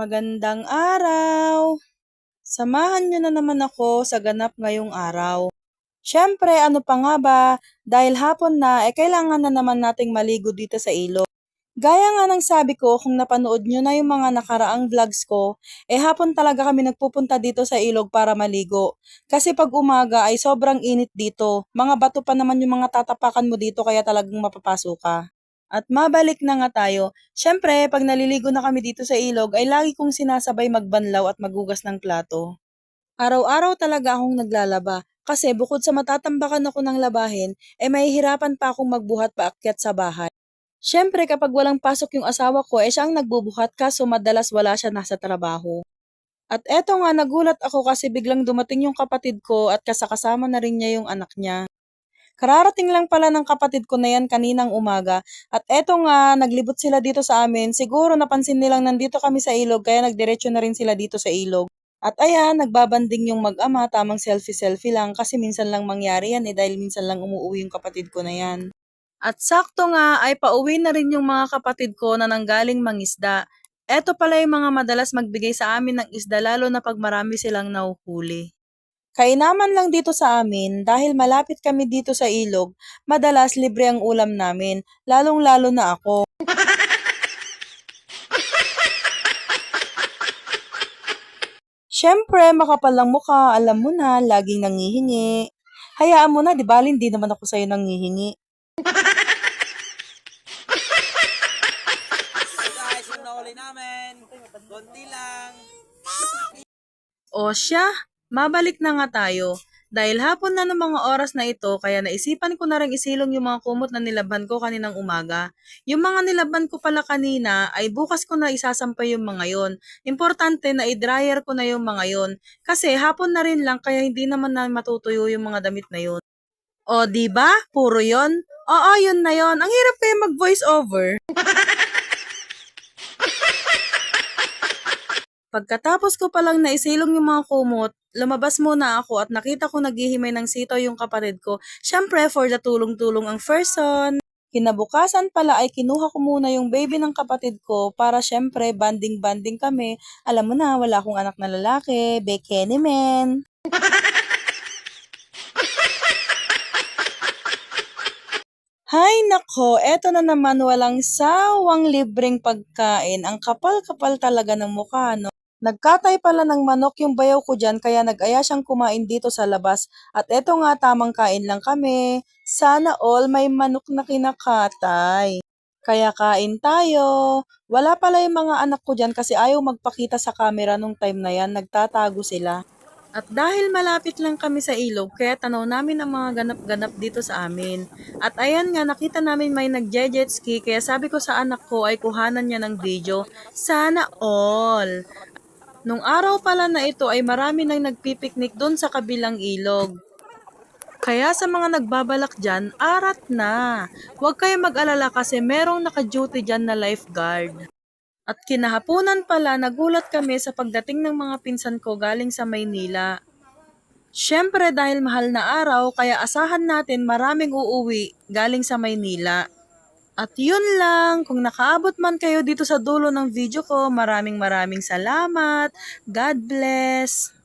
Magandang araw! Samahan niyo na naman ako sa ganap ngayong araw. Siyempre, ano pa nga ba, dahil hapon na, eh kailangan na naman nating maligo dito sa ilog. Gaya nga ng sabi ko, kung napanood nyo na yung mga nakaraang vlogs ko, eh hapon talaga kami nagpupunta dito sa ilog para maligo. Kasi pag umaga ay sobrang init dito. Mga bato pa naman yung mga tatapakan mo dito kaya talagang mapapasok ka. At mabalik na nga tayo. Siyempre, pag naliligo na kami dito sa ilog, ay lagi kong sinasabay magbanlaw at magugas ng plato. Araw-araw talaga akong naglalaba. Kasi bukod sa matatambakan ako ng labahin, eh mahihirapan pa akong magbuhat paakyat sa bahay. Siyempre, kapag walang pasok yung asawa ko, eh siya ang nagbubuhat kaso madalas wala siya nasa trabaho. At eto nga, nagulat ako kasi biglang dumating yung kapatid ko at kasakasama na rin niya yung anak niya. Kararating lang pala ng kapatid ko na yan kaninang umaga. At eto nga, naglibot sila dito sa amin. Siguro napansin nilang nandito kami sa ilog kaya nagdiretso na rin sila dito sa ilog. At ayan, nagbabanding yung mag-ama, tamang selfie-selfie lang kasi minsan lang mangyari yan eh dahil minsan lang umuwi yung kapatid ko na yan. At sakto nga ay pauwi na rin yung mga kapatid ko na nanggaling mangisda. Eto pala yung mga madalas magbigay sa amin ng isda lalo na pag marami silang nauhuli. Kainaman lang dito sa amin dahil malapit kami dito sa ilog, madalas libre ang ulam namin, lalong-lalo na ako. Siyempre, makapal lang mukha, alam mo na, laging nangihingi. Hayaan mo na, di ba, hindi naman ako sa'yo nangihingi. namin. Konti lang. O siya, mabalik na nga tayo. Dahil hapon na ng mga oras na ito, kaya naisipan ko na rin isilong yung mga kumot na nilabhan ko kaninang umaga. Yung mga nilabhan ko pala kanina ay bukas ko na isasampay yung mga yon. Importante na i-dryer ko na yung mga yon. Kasi hapon na rin lang kaya hindi naman na matutuyo yung mga damit na yon. O, di ba? Puro yon? Oo, yun na yon. Ang hirap kaya mag-voice over. Pagkatapos ko palang naisilong yung mga kumot, lumabas muna ako at nakita ko naghihimay ng sitaw yung kapatid ko. Siyempre, for the tulong-tulong ang first son. Kinabukasan pala ay kinuha ko muna yung baby ng kapatid ko para syempre banding-banding kami. Alam mo na, wala akong anak na lalaki, Bekene men. Hay nako, eto na naman walang sawang libreng pagkain. Ang kapal-kapal talaga ng mukha, no? Nagkatay pala ng manok yung bayaw ko dyan kaya nag-aya siyang kumain dito sa labas. At eto nga tamang kain lang kami. Sana all may manok na kinakatay. Kaya kain tayo. Wala pala yung mga anak ko dyan kasi ayaw magpakita sa camera nung time na yan. Nagtatago sila. At dahil malapit lang kami sa ilog, kaya tanaw namin ang mga ganap-ganap dito sa amin. At ayan nga, nakita namin may nag-jet ski, kaya sabi ko sa anak ko ay kuhanan niya ng video. Sana all! Nung araw pala na ito ay marami nang nagpipiknik doon sa kabilang ilog. Kaya sa mga nagbabalak dyan, arat na. Huwag kayo mag-alala kasi merong naka-duty dyan na lifeguard. At kinahapunan pala, nagulat kami sa pagdating ng mga pinsan ko galing sa Maynila. Siyempre dahil mahal na araw, kaya asahan natin maraming uuwi galing sa Maynila. At yun lang, kung nakaabot man kayo dito sa dulo ng video ko, maraming maraming salamat. God bless!